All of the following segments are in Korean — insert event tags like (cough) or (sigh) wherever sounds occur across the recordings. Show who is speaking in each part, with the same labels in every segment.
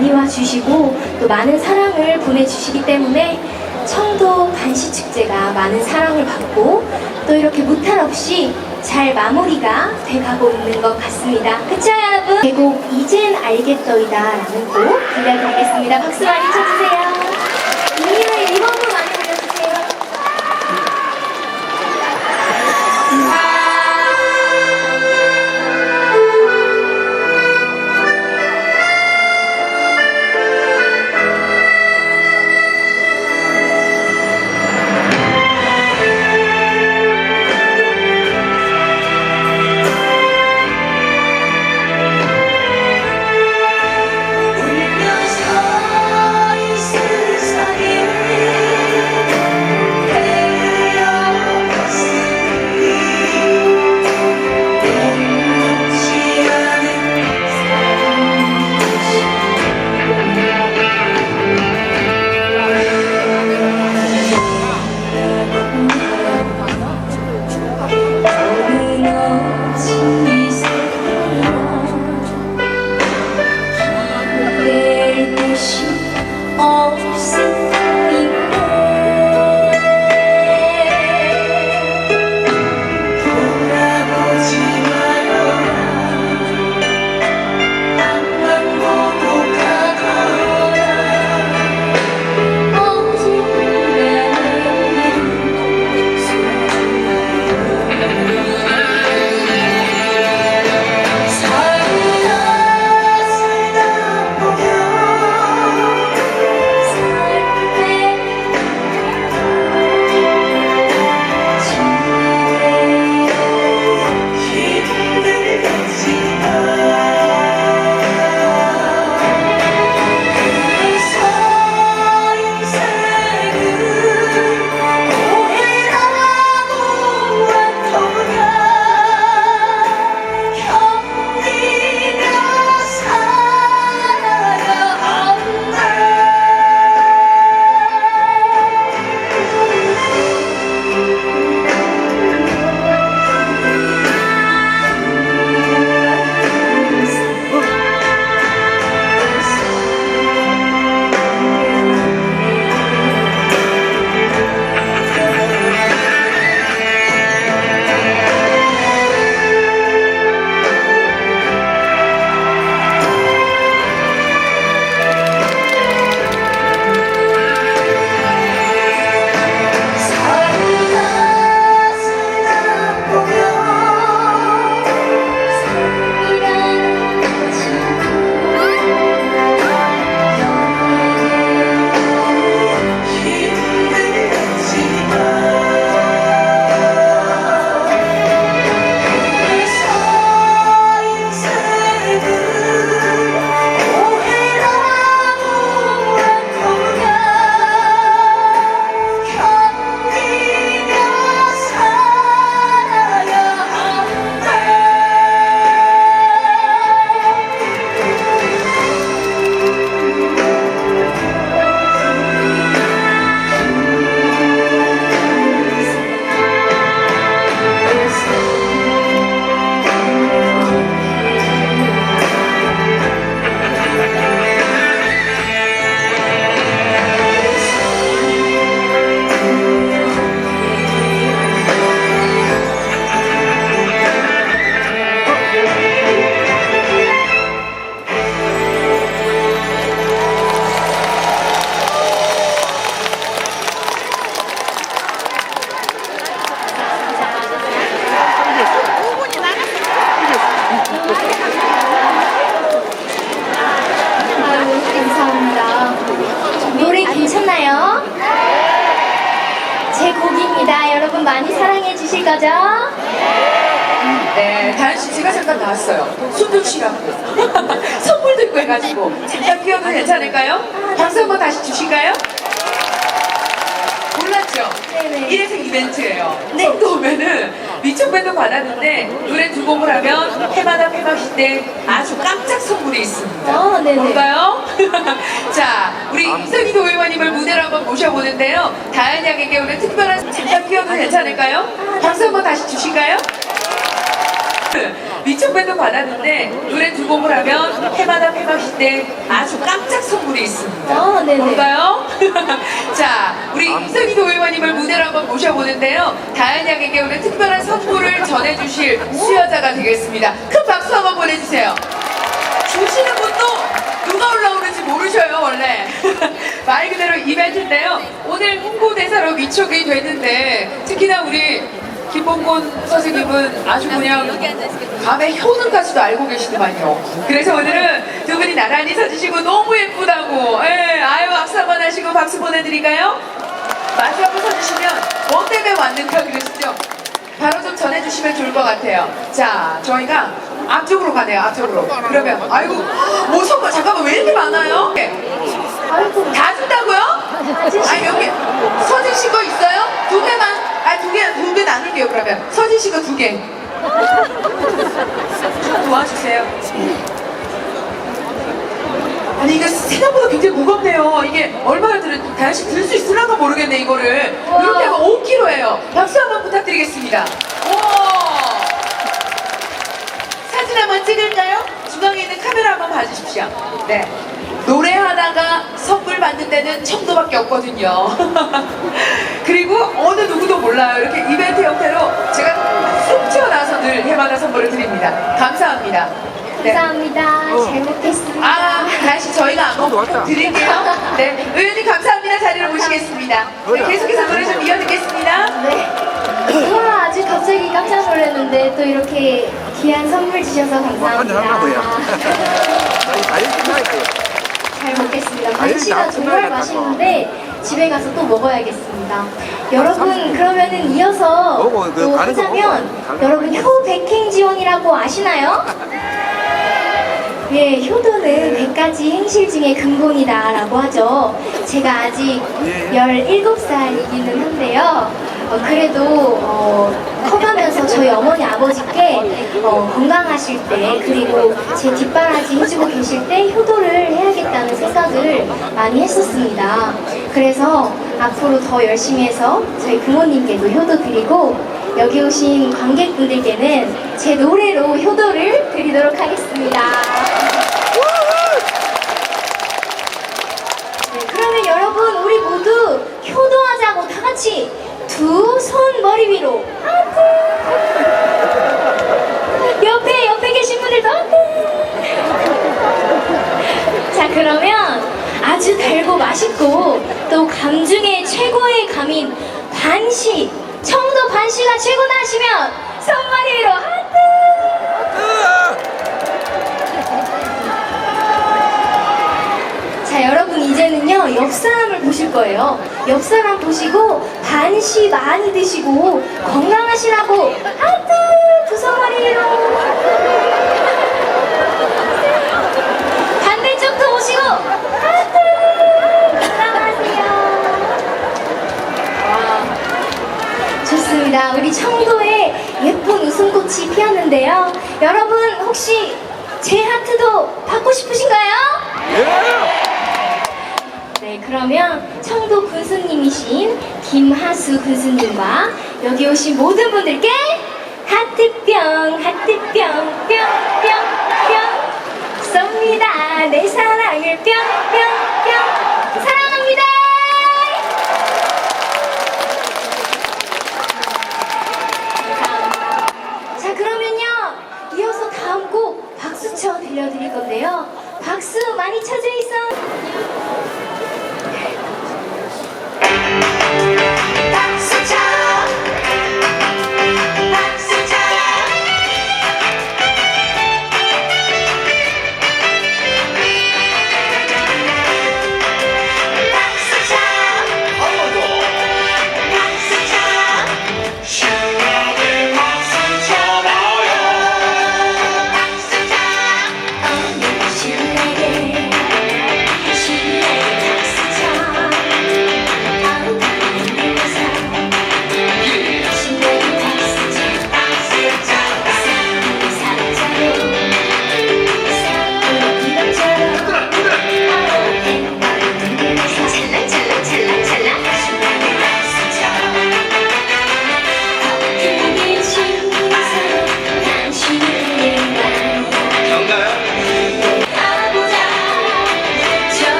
Speaker 1: 많이 와주시고 또 많은 사랑을 보내주시기 때문에 청도 간시 축제가 많은 사랑을 받고 또 이렇게 무탈 없이 잘 마무리가 돼가고 있는 것 같습니다. 그쵸 여러분? 제곡 이젠 알겠더이다 라는 곡 들려드리겠습니다. 박수 많이 쳐주세요. 주실 거죠?
Speaker 2: 네, 다현 씨 제가 잠깐 나왔어요. 손좀 쉬라고. 선물 들고 해가지고 잠깐 끼어도 괜찮을까요? 박수 한번 다시 주실까요? 몰랐죠?
Speaker 1: 네네.
Speaker 2: 이래서 이벤트예요.
Speaker 1: 네.
Speaker 2: 성도 오면은 미천밴도 받았는데 노래 두 곡을 하면 해마다 폐막식 때 아주 깜짝 선물이 있습니다.
Speaker 1: 어, 네네.
Speaker 2: 뭘까요? (laughs) 자, 우리 이선희 도의원님을 무대로 한번 모셔보는데요. 다현 양에게 오늘 특별한 잠깐 끼어도 괜찮을까요? 박수 한번 다시 주실까요? 미천밴도 받았는데 노래 두 곡을 하면 해마다 폐막식 때 아주 깜짝 선물이 있습니다.
Speaker 1: 어, 네네.
Speaker 2: 뭘까요? (laughs) 자, 우리 이선희 도의원님을 무대로 한번 모셔보는데요. 다현 양에게 오늘 특별한 선물을 전해주실 수여자가 되겠습니다. 큰 박수 한번 보내주세요. 주시는 분도 누가 올라오는지 모르셔요, 원래. (laughs) 말 그대로 이벤트인데요. 오늘 홍보대사로 위촉이 됐는데, 특히나 우리 김봉곤 선생님은 아주 그냥 감의 효능까지도 알고 계시더만요. 그래서 오늘은 두 분이 나란히 서주시고 너무 예쁘다고. 예, 아유, 박수 한번 하시고 박수 보내드릴까요? 마지막으로 서주시면 뭐 때문에 왔는가 그러시죠? 바로 좀 전해주시면 좋을 것 같아요. 자, 저희가 앞쪽으로 가네요, 앞쪽으로. 그러면, 아이고, 뭐 선물, 잠깐만, 왜 이렇게 많아요? 네.
Speaker 1: 아이고,
Speaker 2: 다 준다고요? 아, 여기, 서진 씨거 있어요? 두 개만, 아, 두 개, 두 개 나눌게요, 그러면. 서진 씨거두 개. 좀 도와주세요. 아니, 이게 생각보다 굉장히 무겁네요. 이게 얼마나 들, 다현 씨 들 수 있을란가 모르겠네, 이거를.
Speaker 1: 우와.
Speaker 2: 이렇게 하면 5kg예요. 박수 한 번 부탁드리겠습니다. 우와! 사진 한번 찍을까요? 중앙에 있는 카메라 한번 봐주십시오. 네. 노래하다가 선물 받는 데는 청도밖에 없거든요. (laughs) 그리고 어느 누구도 몰라요. 이렇게 이벤트 형태로 제가 쑥 튀어나와서 늘 해마다 선물을 드립니다. 감사합니다. 네.
Speaker 1: 감사합니다. 잘 먹겠습니다.
Speaker 2: 아, 다시 저희가 한번 드릴게요. 네. 의원님 감사합니다. 자리를 모시겠습니다. 네, 계속해서 노래 좀 이어듣겠습니다.
Speaker 1: 네. 우와, 아주 갑자기 깜짝 놀랐는데 또 이렇게 귀한 선물 주셔서. 감사합니다.
Speaker 3: 끝나야 (laughs)
Speaker 1: 잘 먹겠습니다.
Speaker 3: 나
Speaker 1: 정말 맛있는데 집에 가서 또 먹어야겠습니다. 여러분 그러면은 이어서
Speaker 3: 먹어, 그
Speaker 1: 또
Speaker 3: 가는 거
Speaker 1: 하자면
Speaker 3: 먹어.
Speaker 1: 여러분
Speaker 3: 거
Speaker 1: 효백행 지원이라고 아시나요? 예, 효도는 100가지 행실 중에 근본이다라고 하죠. 제가 아직
Speaker 3: 예.
Speaker 1: 17살이기는 한데요. 어, 그래도 어, 저희 어머니 아버지께 어, 건강하실 때 그리고 제 뒷바라지 해주고 계실 때 효도를 해야겠다는 생각을 많이 했었습니다. 그래서 앞으로 더 열심히 해서 저희 부모님께도 효도 드리고 여기 오신 관객분들께는 제 노래로 효도를 드리도록 하겠습니다. 네, 그러면 여러분 우리 모두 효도하자고 다 같이 두 손 머리 위로. 하트 옆에 옆에 계신 분들도 하트 자 그러면 아주 달고 맛있고 또 감 중에 최고의 감인 반시 청도 반시가 최고다 하시면 손 머리 위로 하트 자, 여러분 옆 사람을 보실 거예요. 옆 사람 보시고 반시 많이 드시고 건강하시라고 하트 두 손머리로 반대쪽도 보시고 하트 건강하세요. 와, 좋습니다. 우리 청도에 예쁜 웃음꽃이 피었는데요. 여러분 혹시 제 하트도 받고 싶으신가요?
Speaker 3: 예!
Speaker 1: 네, 그러면 청도 군수님이신 김하수 군수님과 여기 오신 모든 분들께 하트뿅, 하트뿅, 뿅, 뿅, 뿅 쏩니다. 내 사랑을 뿅, 뿅, 뿅 사랑합니다. 자, 그러면요. 이어서 다음 곡 박수쳐 들려드릴 건데요. 박수 많이 쳐주이소.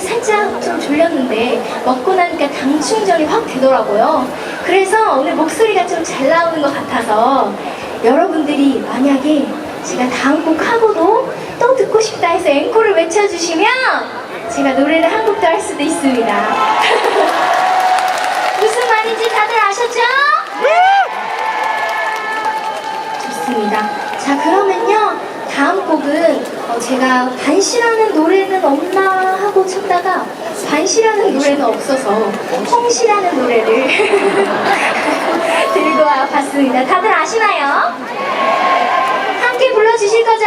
Speaker 4: 살짝 좀 졸렸는데 먹고 나니까 당 충전이 확 되더라고요. 그래서 오늘 목소리가 좀 잘 나오는 것 같아서 여러분들이 만약에 제가 다음 곡 하고도 또 듣고 싶다 해서 앵콜을 외쳐주시면 제가 노래를 한 곡도 할 수도 있습니다. (laughs) 무슨 말인지 다들 아셨죠? 좋습니다. 자, 그러면요. 다음 곡은 어, 제가 반시라는 노래는 없나 하고 찾다가 반시라는 노래는 없어서 홍시라는 노래를 (laughs) 들고 와 봤습니다. 다들 아시나요? 함께 불러주실 거죠?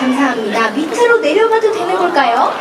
Speaker 4: 감사합니다. 밑으로 내려가도 되는 걸까요?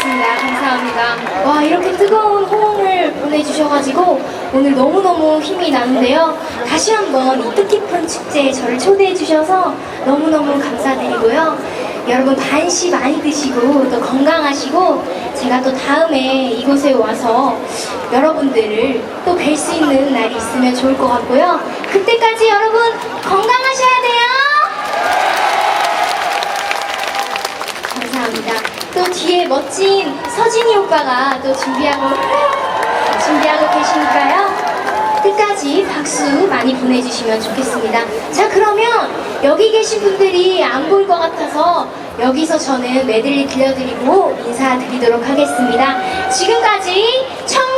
Speaker 4: 알겠습니다. 감사합니다. 와, 이렇게 뜨거운 호응을 보내주셔가지고 오늘 너무너무 힘이 나는데요. 다시 한번 이 뜻깊은 축제에 저를 초대해주셔서 너무너무 감사드리고요. 여러분 반시 많이 드시고 또 건강하시고 제가 또 다음에 이곳에 와서 여러분들을 또 뵐 수 있는 날이 있으면 좋을 것 같고요. 그때까지 여러분 건강하셔야 돼요. 또 뒤에 멋진 서진이 오빠가 또 준비하고 준비하고 계시니까요. 끝까지 박수 많이 보내주시면 좋겠습니다. 자, 그러면 여기 계신 분들이 안 보일 것 같아서 여기서 저는 메들리 들려드리고 인사드리도록 하겠습니다. 지금까지 청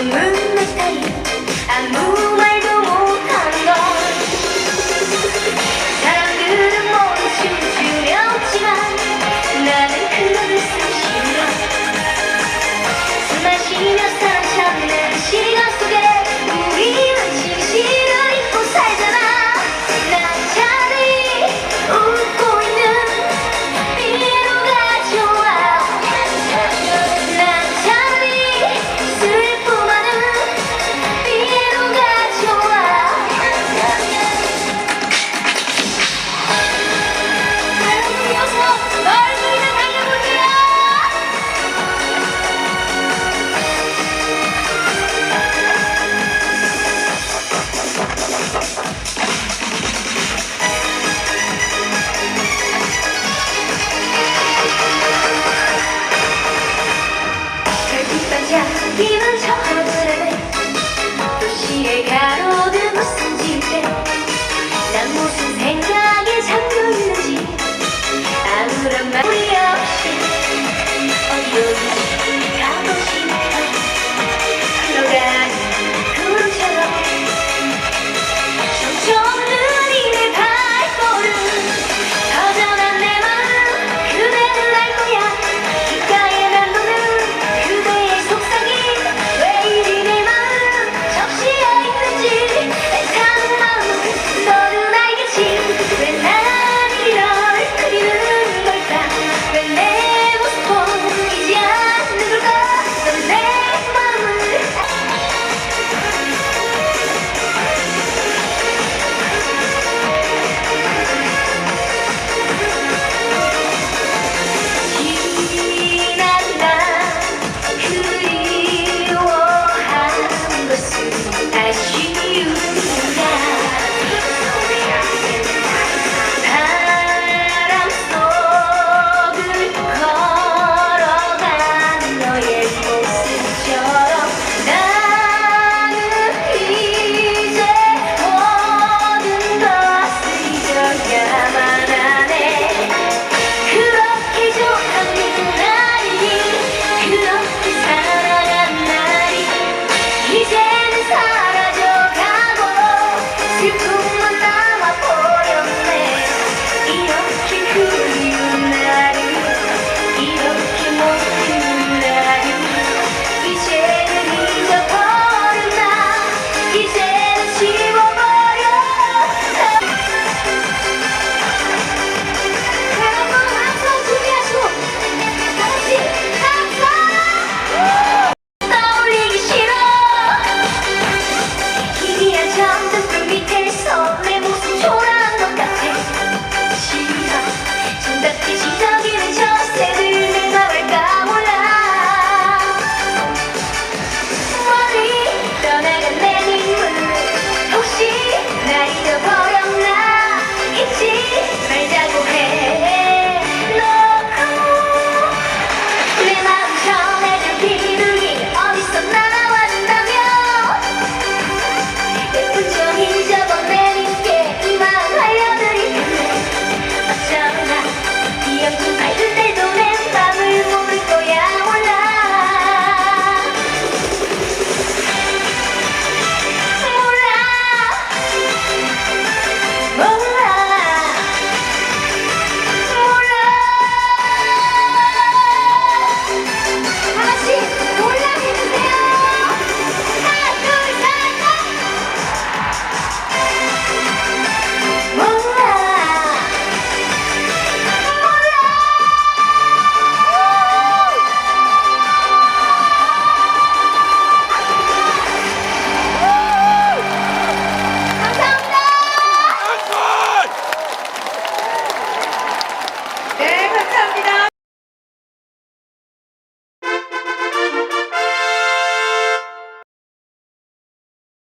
Speaker 4: I'm